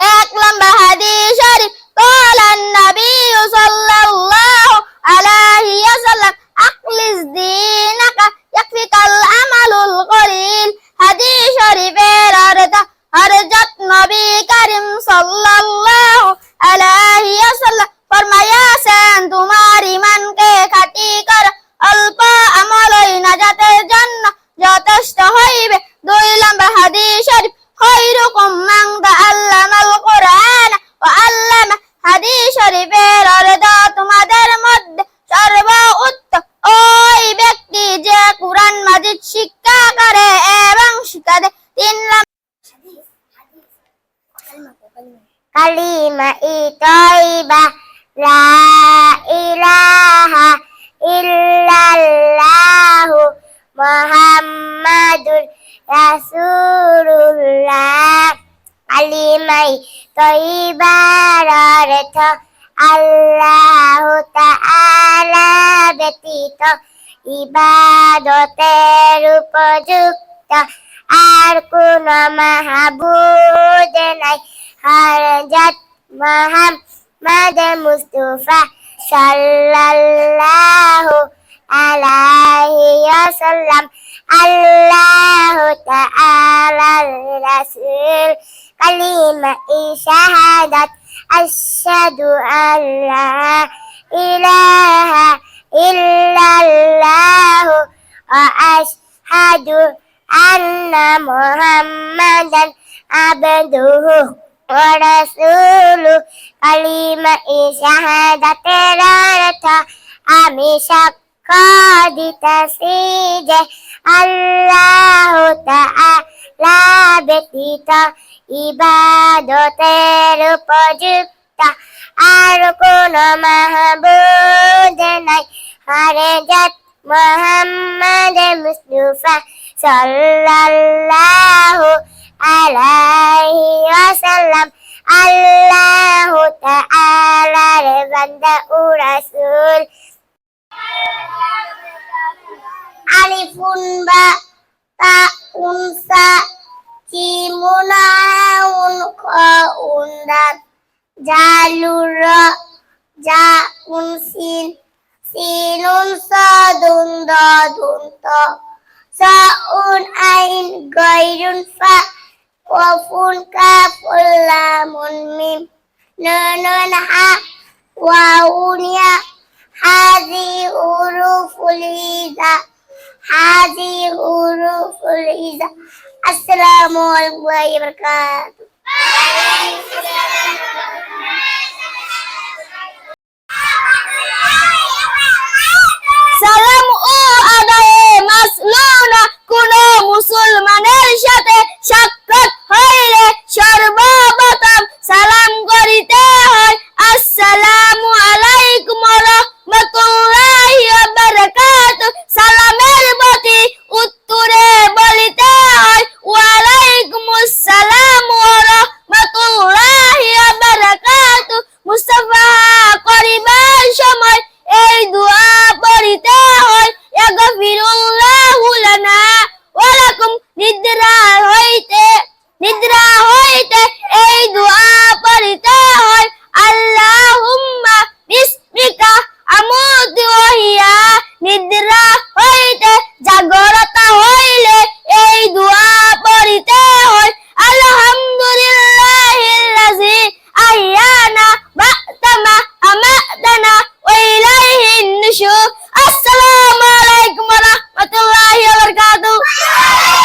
E aklım ben কালিমা ই তয়বা লা ইলাহা ইল্লাল্লাহু মুহাম্মাদুর রাসূলুল্লাহ। কালিমাই তয়বার অর্থ আল্লাহ তাআলা ব্যতীত, ইবাদতের উপযুক্ত। আর কোন মাহবুদ নাই। خرجت محمد مصطفى صلى الله عليه وسلم. الله تعالى الرسول كلمة شهادة أشهد أن لا إله إلا الله وأشهد أن محمدا عبده. কালিমা ই শাহাদাতের অর্থ আমি সাক্ষ্য দিতেছি যে আল্লাহ তাআলা ব্যতীত ইবাদতের উপযুক্ত। আর কোন মাহবুদ নাই। হরে জাত মোহাম্মদ মুস্তাফা সাল্লাল্লাহু আলাইহি বান্দা ও রাসূল আলিফুন বা তা উনসা জিমুন আউন খাউন দাল জালুর জা উনসিন সিনুন সাদুন দাদুন তা সাউন আইন হা ওয়াউন ইয়া হাজি হুরুফুল হিজা হাজি হুরুফুল হিজা আসসালামু আলাইকুম ওয়া বারাকাতুহু warahmatullahi wabarakatuh.